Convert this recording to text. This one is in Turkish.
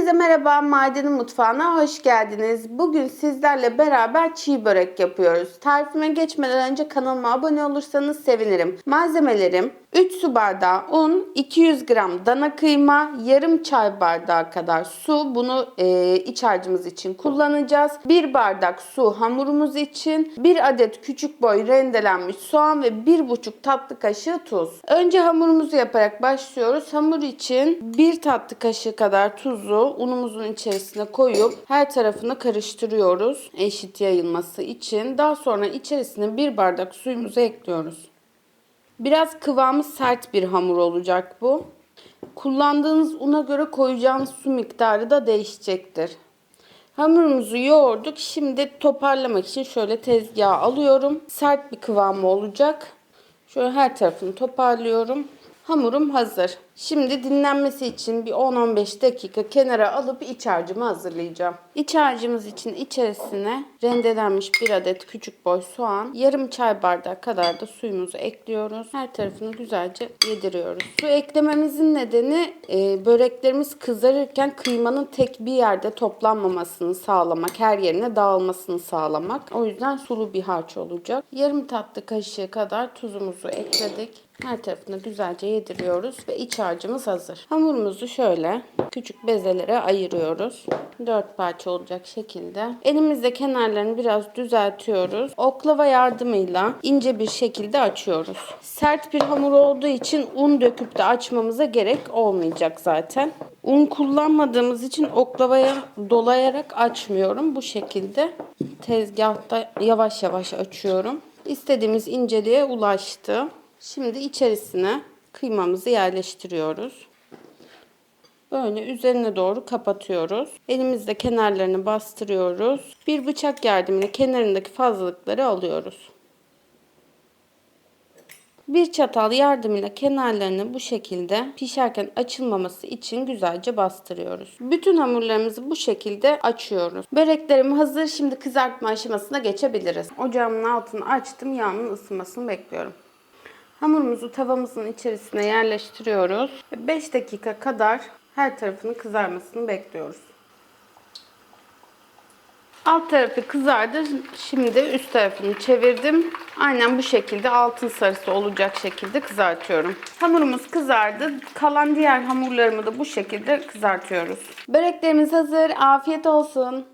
Herkese merhaba, Madenin Mutfağı'na hoş geldiniz. Bugün sizlerle beraber çiğ börek yapıyoruz. Tarifime geçmeden önce kanalıma abone olursanız sevinirim. Malzemelerim 3 su bardağı un, 200 gram dana kıyma, yarım çay bardağı kadar su. Bunu e, iç harcımız için kullanacağız. 1 bardak su hamurumuz için, 1 adet küçük boy rendelenmiş soğan ve 1,5 tatlı kaşığı tuz. Önce hamurumuzu yaparak başlıyoruz. Hamur için 1 tatlı kaşığı kadar tuzu unumuzun içerisine koyup her tarafını karıştırıyoruz eşit yayılması için. Daha sonra içerisine 1 bardak suyumuzu ekliyoruz. Biraz kıvamı sert bir hamur olacak bu. Kullandığınız una göre koyacağınız su miktarı da değişecektir. Hamurumuzu yoğurduk. Şimdi toparlamak için şöyle tezgaha alıyorum. Sert bir kıvamı olacak. Şöyle her tarafını toparlıyorum. Hamurum hazır. Şimdi dinlenmesi için bir 10-15 dakika kenara alıp iç harcımı hazırlayacağım. İç harcımız için içerisine rendelenmiş bir adet küçük boy soğan, yarım çay bardağı kadar da suyumuzu ekliyoruz. Her tarafını güzelce yediriyoruz. Su eklememizin nedeni e, böreklerimiz kızarırken kıymanın tek bir yerde toplanmamasını sağlamak, her yerine dağılmasını sağlamak. O yüzden sulu bir harç olacak. Yarım tatlı kaşığı kadar tuzumuzu ekledik. Her tarafını güzelce yediriyoruz ve iç harcımız hazır. Hamurumuzu şöyle küçük bezelere ayırıyoruz. Dört parça olacak şekilde. Elimizde kenarlarını biraz düzeltiyoruz. Oklava yardımıyla ince bir şekilde açıyoruz. Sert bir hamur olduğu için un döküp de açmamıza gerek olmayacak zaten. Un kullanmadığımız için oklavaya dolayarak açmıyorum. Bu şekilde tezgahta yavaş yavaş açıyorum. İstediğimiz inceliğe ulaştı. Şimdi içerisine kıymamızı yerleştiriyoruz. Böyle üzerine doğru kapatıyoruz. Elimizle kenarlarını bastırıyoruz. Bir bıçak yardımıyla kenarındaki fazlalıkları alıyoruz. Bir çatal yardımıyla kenarlarını bu şekilde pişerken açılmaması için güzelce bastırıyoruz. Bütün hamurlarımızı bu şekilde açıyoruz. Böreklerim hazır. Şimdi kızartma aşamasına geçebiliriz. Ocağımın altını açtım. Yağının ısınmasını bekliyorum. Hamurumuzu tavamızın içerisine yerleştiriyoruz. 5 dakika kadar her tarafının kızarmasını bekliyoruz. Alt tarafı kızardı. Şimdi üst tarafını çevirdim. Aynen bu şekilde altın sarısı olacak şekilde kızartıyorum. Hamurumuz kızardı. Kalan diğer hamurlarımı da bu şekilde kızartıyoruz. Böreklerimiz hazır. Afiyet olsun.